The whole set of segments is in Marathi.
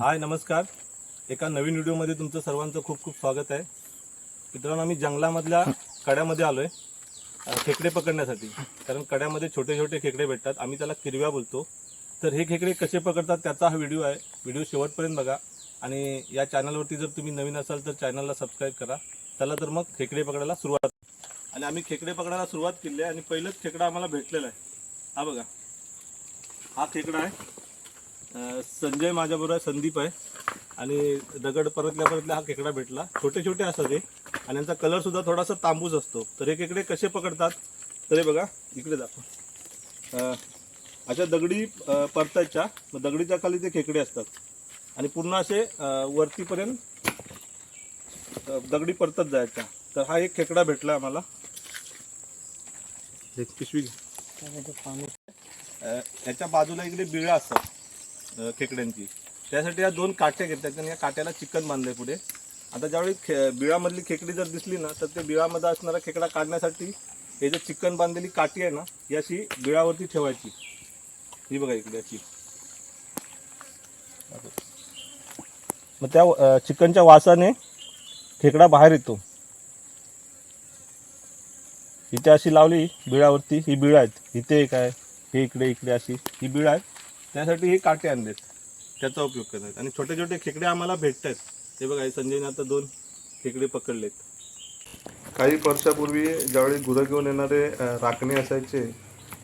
हाय नमस्कार. एका नवीन व्हिडिओमध्ये तुमचं सर्वांचं खूप खूप स्वागत आहे. मित्रांनो आम्ही जंगलामधल्या कड्यामध्ये आलोय खेकडे पकडण्यासाठी. कारण कड्यामध्ये छोटे छोटे खेकडे भेटतात. आम्ही त्याला किरव्या बोलतो. तर हे खेकडे कसे पकडतात त्याचा हा व्हिडिओ आहे. व्हिडिओ शेवटपर्यंत बघा. आणि या चॅनलवरती जर तुम्ही नवीन असाल तर चॅनलला सबस्क्राईब करा. चला तर मग खेकडे पकडायला सुरुवात. आणि आम्ही खेकडे पकडायला सुरुवात केली आहे. आणि पहिलंच खेकडा आम्हाला भेटलेला आहे. हा बघा. हा खेकडा आहे. संजय माझ्याबरोबर आहे संदीप आहे. आणि दगड परतल्या परतल्या हा खेकडा भेटला. छोटे छोटे असतात हे. आणि यांचा कलर सुद्धा थोडासा तांबूस असतो. तर हे खेकडे कसे पकडतात? तर हे बघा इकडे दाखव. अशा दगडी परतायच्या मग दगडीच्या खाली ते खेकडे असतात. आणि पूर्ण असे वरतीपर्यंत दगडी परतत जायच्या. तर हा एक खेकडा भेटला आम्हाला. एक पिशवी याच्या बाजूला इकडे बिळा असतात. खेकड्यांची. त्यासाठी या दोन काट्या घेतल्या आणि या काट्याला चिकन बांधलंय पुढे. आता ज्यावेळी खे बिळामधली खेकडी जर दिसली ना तर ते बिळामध्ये असणारा खेकडा काढण्यासाठी हे जे चिकन बांधलेली काठी आहे ना ही अशी बिळावरती ठेवायची. ही बघा इकडे याची मग त्या चिकनच्या वासाने खेकडा बाहेर येतो. इथे अशी लावली बिळावरती. ही बिळ आहेत. इथे एक आहे. हे इकडे इकडे अशी. ही बिळ आहेत. त्यासाठी हे काटे आणलेत. त्याचा उपयोग करतात. आणि छोटे छोटे खेकडे आम्हाला भेटतात. ते बघा संजयने आता दोन खेकडे पकडलेत. काही वर्षापूर्वी ज्यावेळी गुरं घेऊन येणारे राखणे असायचे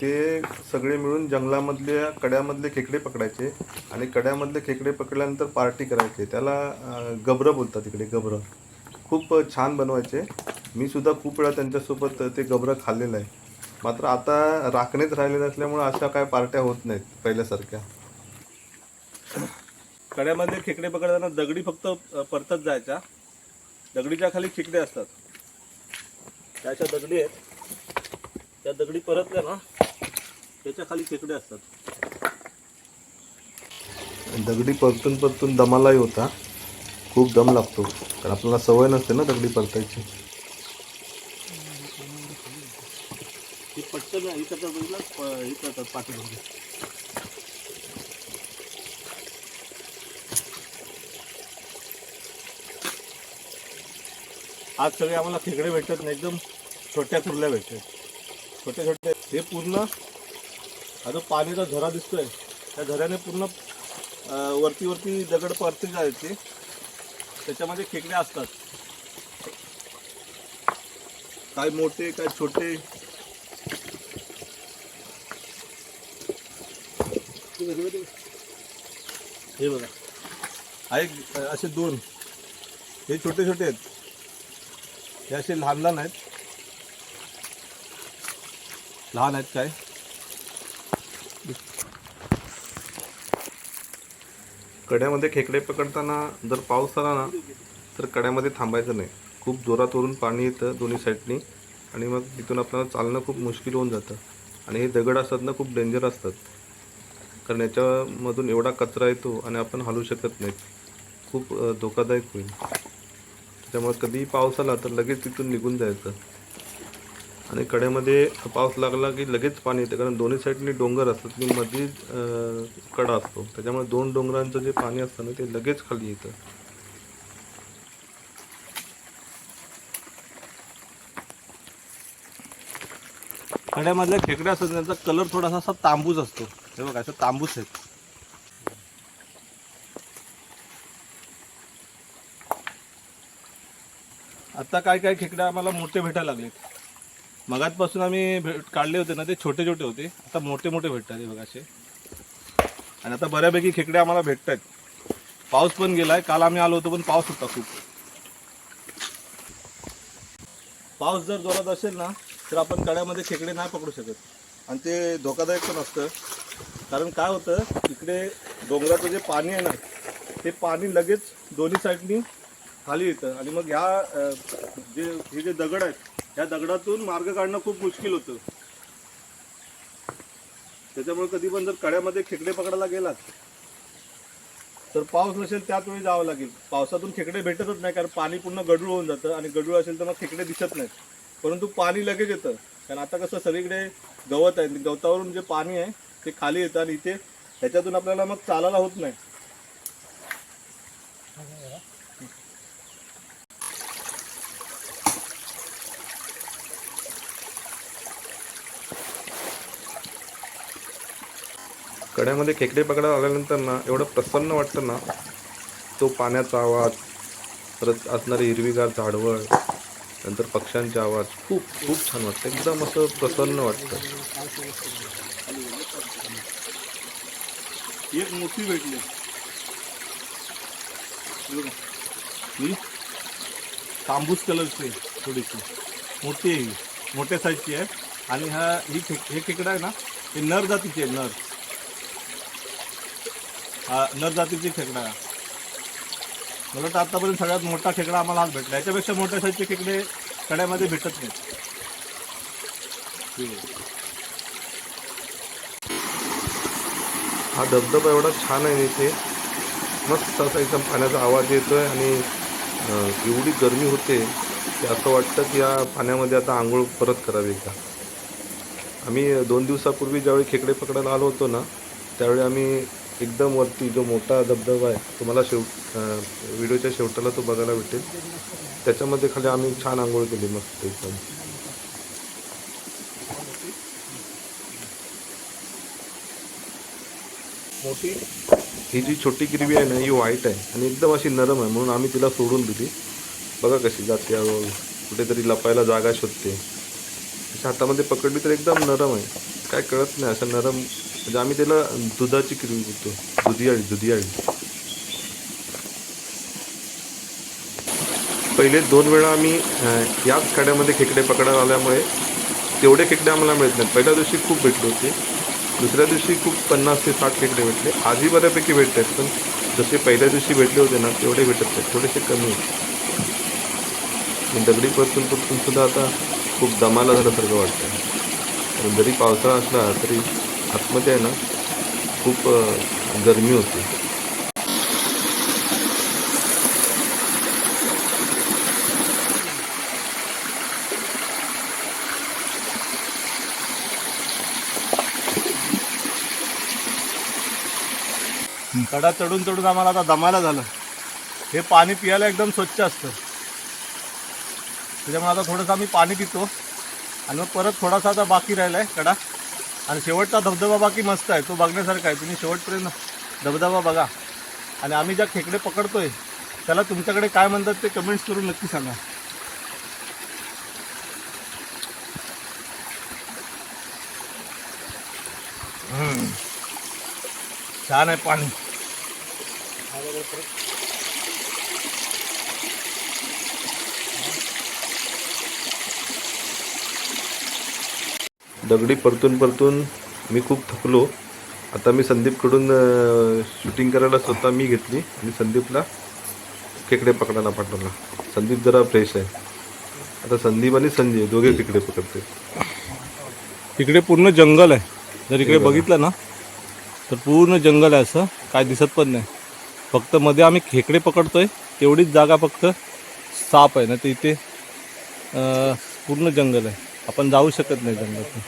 ते सगळे मिळून जंगलामधल्या कड्यामधले खेकडे पकडायचे आणि कड्यामधले खेकडे पकडल्यानंतर पार्टी करायचे. त्याला अ, गबरं बोलतात तिकडे गबरं. खूप छान बनवायचे. मी सुद्धा खूप वेळा त्यांच्यासोबत ते गबरं खाल्लेलं आहे. मात्र आता राखणेच राहिलेले असल्यामुळे अशा काय पार्ट्या होत नाहीत पहिल्यासारख्या. कड्यामध्ये खेकडे पकडताना दगडी फक्त परतत जायच्या. दगडीच्या खाली खेकडे असतात. त्या अशा दगडी आहेत त्या दगडी परतल्या ना त्याच्याखाली खेकडे असतात. दगडी परतून परतून दमालाही होता. खूप दम लागतो. कारण आपल्याला सवय नसते ना दगडी परतायची ती पटकन हे करतात बघितलं हे करतात पाठीमध्ये आज सगळे आम्हाला खेकडे भेटतात ना एकदम छोट्या कुर्ल्या भेटतात. छोटे छोटे. हे पूर्ण हा जो पाण्याचा झरा दिसतोय. त्या झऱ्याने पूर्ण वरती वरती दगड परते जायचे त्याच्यामध्ये खेकडे असतात. काय मोठे काय छोटे. हे बघा. हा एक असे दोन. हे छोटे छोटे आहेत. हे असे लहान लहान आहेत. लहान आहेत काय? कड्यामध्ये खेकडे पकडताना जर पाऊस आला ना तर कड्यामध्ये थांबायचं नाही. खूप जोरात वरून पाणी येतं दोन्ही साईडनी. आणि मग तिथून आपल्याला चालणं खूप मुश्किल होऊन जातं. आणि हे दगड असतात ना खूप डेंजर असतात. कारण याच्यामधून एवढा कचरा येतो आणि आपण हलू शकत नाहीत. खूप धोकादायक होईल. त्याच्यामुळे कधीही पाऊस आला तर लगेच तिथून निघून जायचं. आणि कड्यामध्ये पाऊस लागला की लगेच पाणी येतं कारण दोन्ही साईडने डोंगर असतात आणि मध्ये कडा असतो. त्याच्यामुळे दोन डोंगरांचं जे पाणी असतं ना ते लगेच खाली येतं. कड्यामधल्या खेकड्या असतात त्यांचा कलर थोडासा असा तांबूस असतो. हे बघा असं तांबूस आहेत. आता काय काय खेकडे आम्हाला मोठे भेटायला लागलेत. मगातपासून आम्ही भेट काढले होते ना ते छोटे छोटे होते. आता मोठे मोठे भेटतात हे बघा असे. आणि आता बऱ्यापैकी खेकडे आम्हाला भेटत आहेत पाऊस पण गेलाय. काल आम्ही आलो होतो पण पाऊस होता खूप. पाऊस जर जोरात असेल ना तर आपण कड्यामध्ये खेकडे नाही पकडू शकत. आणि ते धोकादायक पण असतं. कारण काय होतं इकडे डोंगराचं जे पाणी आहे ना ते पाणी लगेच दोन्ही साईडनी खाली येतं. आणि मग ह्या जे हे जे दगड आहेत ह्या दगडातून मार्ग काढणं खूप मुश्किल होतं. त्याच्यामुळे कधी पण जर कड्यामध्ये खेकडे पकडायला गेलात तर पाऊस नसेल त्याच वेळी जावं लागेल. पावसातून खेकडे भेटतच नाही कारण पाणी पूर्ण गडूळ होऊन जातं आणि गडूळ असेल तर मग खेकडे दिसत नाहीत. परंतु पाणी लगेच येतं. कारण आता कसं सगळीकडे गवत आहे गवतावरून जे पाणी आहे ते खाली येतात आणि इथे ह्याच्यातून आपल्याला मग चालायला होत नाही. कड्यामध्ये खेकडे पकडा आल्यानंतर ना एवढं प्रसन्न वाटतं ना तो पाण्याचा आवाज परत असणारी हिरवीगार झाडवळ नंतर पक्ष्यांचा आवाज खूप खूप छान वाटतं. एकदम असं प्रसन्न वाटतं. एक मोठी भेटली. बघा. ही तांबूस कलरची थोडीशी. मोठी आहे ही. मोठ्या साईजची आहे. आणि हा ही हे खेकडा आहे ना हे नर जातीची आहे नर. हा नर जातीची खेकडा आहे. मला वाटतं आतापर्यंत सगळ्यात मोठा खेकडा आम्हाला आज भेटला. याच्यापेक्षा मोठ्या साईजचे खेकडे कड्यामध्ये भेटत नाहीत. हा धबधबा एवढा छान आहे इथे. मस्त असा एकदम पाण्याचा आवाज येतो आहे आणि एवढी गरमी होते की असं वाटतं की या पाण्यामध्ये आता आंघोळ परत करावी का आम्ही दोन दिवसापूर्वी ज्यावेळी खेकडे पकडायला आलो होतो ना त्यावेळी आम्ही एकदम वरती जो मोठा धबधबा आहे तुम्हाला शेव व्हिडिओच्या शेवटाला तो बघायला भेटेल. त्याच्यामध्ये खाली आम्ही छान आंघोळ केली मस्त एकदम. मोठी. ही जी छोटी गिरवी आहे ना ही व्हाईट आहे आणि एकदम अशी नरम आहे म्हणून आम्ही तिला सोडून दिली. बघा कशी जाते हळूहळू. कुठेतरी लपायला जागा शोधते. अशा हातामध्ये पकडली तर एकदम नरम आहे. काय कळत नाही असं नरम म्हणजे आम्ही त्याला दुधाची गिरवी बोलतो. दुधियाळी दुधियाळी. पहिले दोन वेळा आम्ही याच खाड्यामध्ये खेकडे पकडायला आल्यामुळे तेवढे खेकडे आम्हाला मिळत नाहीत. पहिल्या दिवशी खूप भेटले होते. दुसऱ्या दिवशी खूप पन्नास ते साठ खेकडे भेटले. आधी बऱ्यापैकी भेटत आहेत पण जसे पहिल्या दिवशी भेटले होते ना तेवढे भेटत आहेत थोडेसे कमी आहेत दगडी परतून परतून सुद्धा आता खूप दमाला झाल्यासारखं वाटतं कारण जरी पावसाळा असला तरी आतमध्ये आहे ना खूप गरमी होते. कडा चढून चढून आम्हाला आता दमायला झालं. हे पाणी पियाला एकदम स्वच्छ असतं. त्याच्यामुळे आता थोडंसं आम्ही पाणी पितो. आणि मग परत थोडासा आता बाकी राहिला आहे कडा. आणि शेवटचा धबधबा बाकी मस्त आहे. तो बघण्यासारखा आहे. तुम्ही शेवटपर्यंत धबधबा बघा. आणि आम्ही ज्या खेकडे पकडतो आहे त्याला तुमच्याकडे काय म्हणतात ते कमेंट्स करून नक्की सांगा. छान आहे पाणी. दगडी परतून परतून मी खूप थकलो. आता मी संदीपकडून शूटिंग करायला स्वतः मी घेतली आणि संदीपला खेकडे पकडायला पाठवला. संदीप जरा फ्रेश आहे. आता संदीप आणि संजय दोघे खेकडे पकडते इकडे पूर्ण जंगल आहे. जर इकडे बघितलं ना तर पूर्ण जंगल आहे असं. काय दिसत पण नाही. फक्त मध्ये आम्ही खेकडे पकडतोय तेवढीच जागा फक्त साप आहे ना ते इथे पूर्ण जंगल आहे. आपण जाऊ शकत नाही जंगलात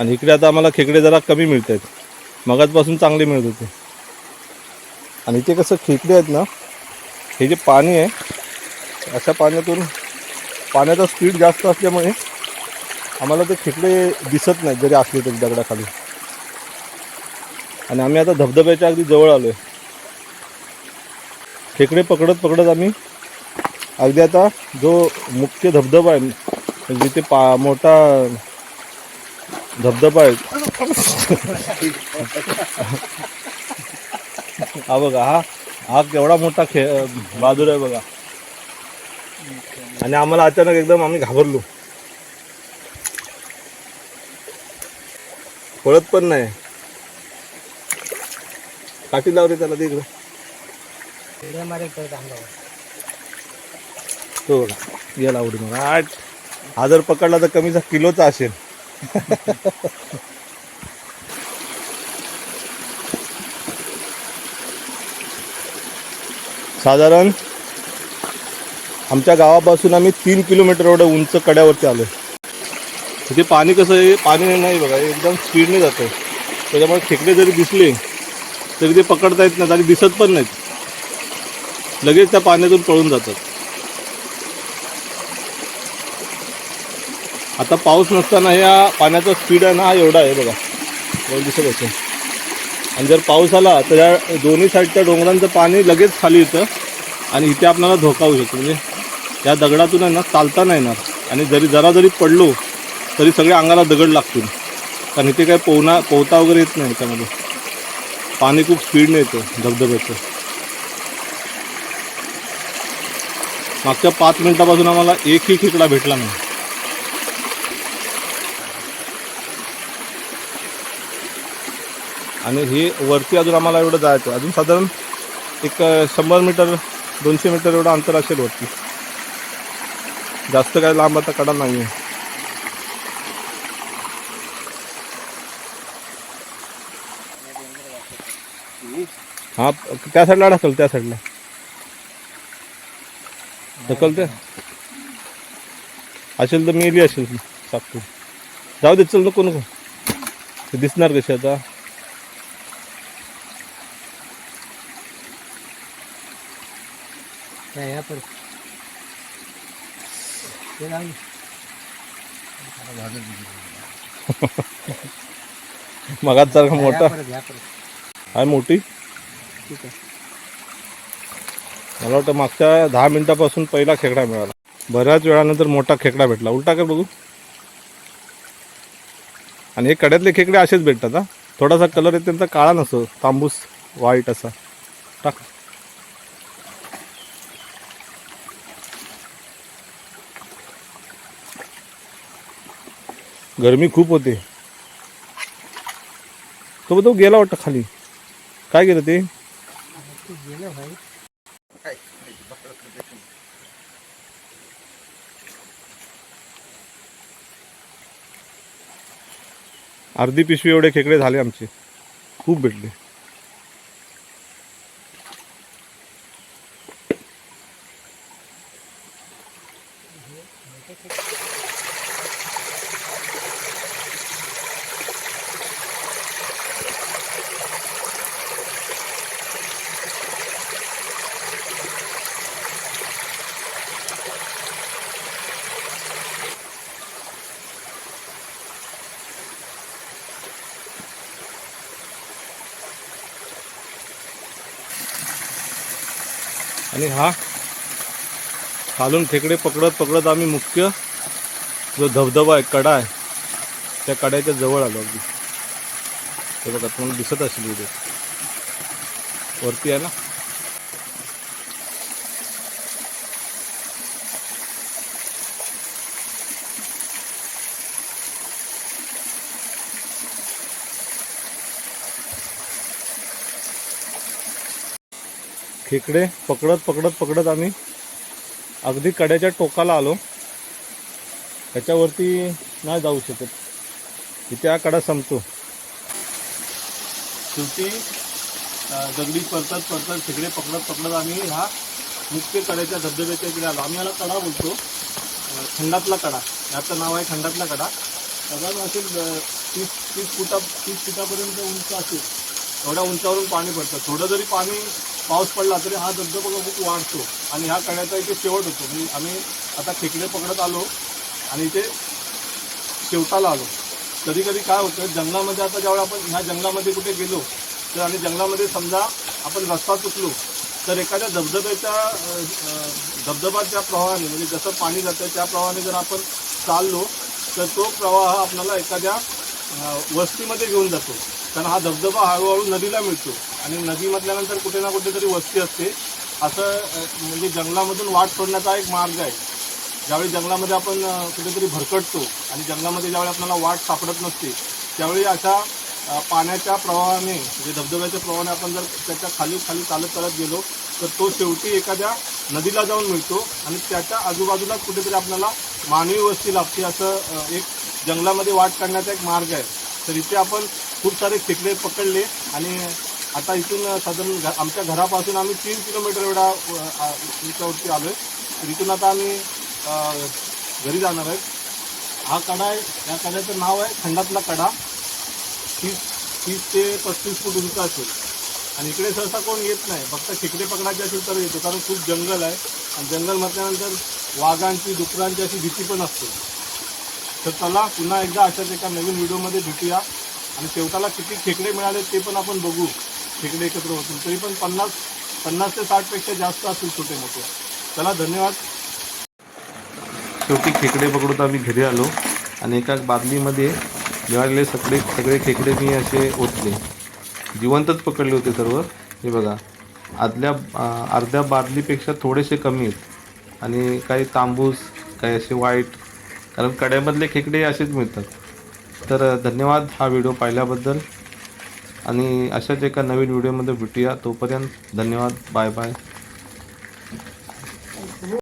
आणि इकडे आता आम्हाला खेकडे जरा कमी मिळत आहेत मगाचपासून चांगले मिळत होते. आणि इथे कसं खेकडे आहेत ना हे जे पाणी आहे अशा पाण्यातून पाण्याचा स्पीड जास्त असल्यामुळे आम्हाला ते खेकडे दिसत नाहीत जरी असले तरी दगडाखाली. आणि आम्ही आता धबधब्याच्या अगदी जवळ आलो आहे खेकडे पकडत पकडत आम्ही अगदी आता जो मुख्य धबधबा आहे म्हणजे जिथे पा मोठा धबधबा आहे. हा बघा हा हा केवढा मोठा खे बाजूला आहे बघा. आणि आम्हाला अचानक एकदम आम्ही घाबरलो. पळत पण नाही. काठी लावले त्याला ते तो बघा गेला उडी मग. आठ. हा जर पकडला तर कमीचा किलोचा असेल. साधारण आमच्या गावापासून आम्ही तीन किलोमीटर एवढं उंच कड्यावरती आलो तिथे पाणी कसं आहे? पाणी नाही बघा एकदम स्पीडने जातं त्याच्यामुळे खेकडे जरी दिसले तरी ते पकडता येत नाहीत आणि दिसत पण नाहीत. लगेच त्या पाण्यातून पळून जातात. आता पाऊस नसताना या पाण्याचा स्पीड आहे ना हा एवढा आहे बघा. बघा दिसत असेल. आणि जर पाऊस आला तर या दोन्ही साईडच्या डोंगरांचं पाणी लगेच खाली येतं आणि इथे आपल्याला धोका होऊ शकतो. म्हणजे या दगडातून आहे ना चालता नाही येणार. आणि जरी जरा जरी पडलो तरी सगळ्या अंगाला दगड लागतील. कारण इथे काही पोहणा पोहता वगैरे येत नाही त्यामध्ये. पाणी खूप स्पीडने येतं धबधब्याचं. मागच्या पाच मिनिटापासून आम्हाला एकही खेकडा भेटला नाही. आणि हे वरती अजून आम्हाला एवढं जायचं अजून साधारण एक शंभर मीटर दोनशे मीटर एवढं अंतर असेल वरती. जास्त काय लांब आता कडा नाही आहे हा त्या साईडला ढकल त्या साईडला. ढकलते. असेल तर मी बी असेल. सागतो जाऊ दे चल नको नको. ते दिसणार कसे आता। मगात सारखा मोठा. आहे मोठी. ठीक आहे. मला वाटतं मागच्या दहा मिनिटापासून पहिला खेकडा मिळाला. बऱ्याच वेळानंतर मोठा खेकडा भेटला. उलटा कर बघू. आणि हे कड्यातले खेकडे असेच भेटतात हा. थोडासा कलर आहे त्यांचा काळा नसतो. तांबूस व्हाईट असा. टाक. गरमी खूप होते. तो तो गेला वाटतं खाली. काय गेलं ते? गेलं भाई. अर्धी पिशवी एवढे खेकडे झाले आमचे. खूप भेटले. आणि हा खालून खेकडे पकडत पकडत आम्ही मुख्य जो धबधबा आहे कडा आहे त्या कड्याच्या जवळ आलो अगदी. ते बघा तुम्हाला दिसत असेल इथे. वरती आहे ना? खेकडे पकडत पकडत पकडत आम्ही अगदी कड्याच्या टोकाला आलो. त्याच्यावरती नाही जाऊ शकत. इथे हा कडा संपतो. शेवटी दगडी परतत परतत खेकडे पकडत पकडत आम्ही ह्या मुख्य कड्याच्या धबधब्याच्या इकडे आलो. आम्ही याला कडा बोलतो. खंडातला कडा. याचं नाव आहे खंडातला कडा. साधारण असेल तीस तीस फुटा तीस फुटापर्यंत उंच असेल. एवढ्या उंचावरून पाणी पडतं. थोडं जरी पाणी पाऊस पडला तरी हा धबधबा खूप वाढतो आणि ह्या कड्याचा इथे शेवट होतो. म्हणजे आम्ही आता खेकडे पकडत आलो आणि इथे शेवटाला आलो. कधी कधी काय होतं जंगलामध्ये आता ज्यावेळी आपण ह्या जंगलामध्ये कुठे गेलो तर आणि जंगलामध्ये समजा आपण रस्ता चुकलो तर एखाद्या धबधब्याच्या धबधबाच्या प्रवाहाने म्हणजे जसं पाणी जातं त्या प्रवाहाने जर आपण चाललो तर तो प्रवाह आपल्याला एखाद्या वस्तीमध्ये घेऊन जातो. कारण हा धबधबा हळूहळू नदीला मिळतो. आणि नदी म्हटल्यानंतर कुठे ना कुठेतरी वस्ती असते. असं म्हणजे जंगलामधून वाट सोडण्याचा एक मार्ग आहे. ज्यावेळी जंगलामध्ये आपण कुठेतरी भरकटतो आणि जंगलामध्ये ज्यावेळी आपल्याला वाट सापडत नसते त्यावेळी अशा पाण्याच्या प्रवाहाने म्हणजे धबधब्याच्या प्रवाहाने आपण जर त्याच्याखाली खाली चालत चालत गेलो तर तो शेवटी एखाद्या नदीला जाऊन मिळतो आणि त्याच्या आजूबाजूला कुठेतरी आपल्याला मानवी वस्ती लागते असं एक जंगलामध्ये वाट काढण्याचा एक मार्ग आहे. तर इथे आपण खूप सारे खेकडे पकडले आणि आता इथून साधारण घ- आमच्या घरापासून आम्ही तीन किलोमीटर एवढा अं, उंचावरती आलो आहे तर इथून आता आम्ही घरी जाणार आहे. हा कडा आहे या कड्याचं नाव आहे खंडातला कडा. तीस तीस ते पस्तीस फूट उंच असेल. आणि इकडे सहसा कोण येत नाही. फक्त खेकडे पकडायचे असेल तर येतो कारण खूप जंगल आहे. आणि जंगल म्हटल्यानंतर वाघांची डुकरांची अशी भीती पण असते. तर चला पुन्हा एकदा अशाच एका नवीन व्हिडिओमध्ये भेटूया. आणि शेवटाला किती खेकडे मिळाले ते पण आपण बघू. खेकडे एकत्र होतील. तरी पण पन्नास पन्नास ते साठपेक्षा जास्त असतील छोटे मोठे. चला धन्यवाद. शेवटी खेकडे पकडून आम्ही घरी आलो. आणि एका बादलीमध्ये मिळालेले सगळे सगळे खेकडे मी असे ओतले. जिवंतच पकडले होते सर्व. हे बघा आदल्या अर्ध्या बादलीपेक्षा थोडेसे कमी आहेत. आणि काही तांबूस काही असे वाईट कारण कड्यामधले खेकडे असेच मिळतात. तर धन्यवाद हा व्हिडिओ पाहिल्याबद्दल. आणि अशाच एका नवीन व्हिडिओमध्ये भेटूया. तोपर्यंत धन्यवाद. Bye bye.